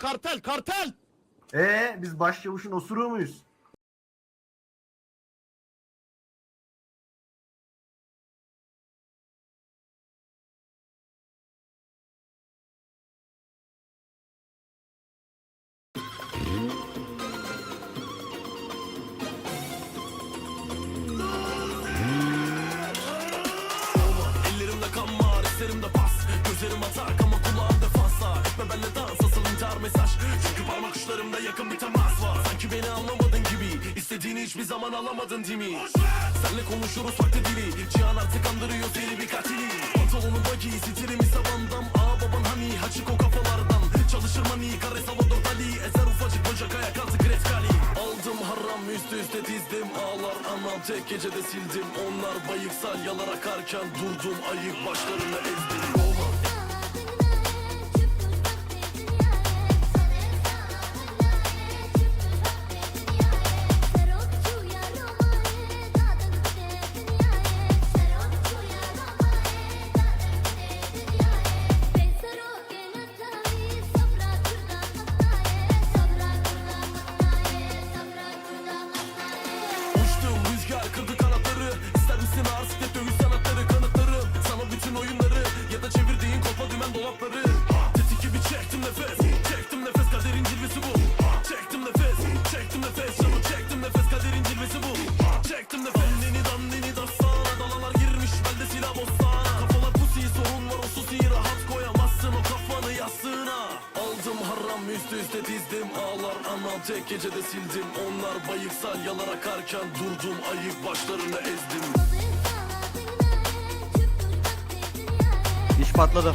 kartel kartel. Ee biz başçavuşun osuruğu muyuz? Hiçbir zaman alamadın değil mi? Senle konuşuruz farklı dili. Cihan artık andırıyor seni bir katili. Pantolonun bagi, stilimi savandam Aa baban hani, haçık o kafalardan Çalışır mani, kare Salvador Dali Ezer ufacık bacak ayak altı Gretzkali Aldım haram üstü üste dizdim. Ağlar anam tek gecede sildim. Onlar bayıksal yalar akarken Durdum ayık başlarını ezdim dövüş sanatları kanıtlarım Sana bütün oyunları ya da çevirdiğin kolpa dümen dolapları. Tetik gibi çektim nefes Çektim nefes. Kaderin cilvesi bu. Çektim nefes Çektim nefes. Canım çektim nefes kaderin cilvesi bu. Çektim nefes. Dannini dannini dastana Dalalar girmiş belde silah bostana Kafalar pusi sorun var o susi. Rahat koyamazsın o kafanı yastığına. Aldım haram üstü üste dizdim. Ağlar anam tek gecede sildim. Onlar bayıksal yalar akarken Durdum. Ayık başlarını ezdim İş patladı.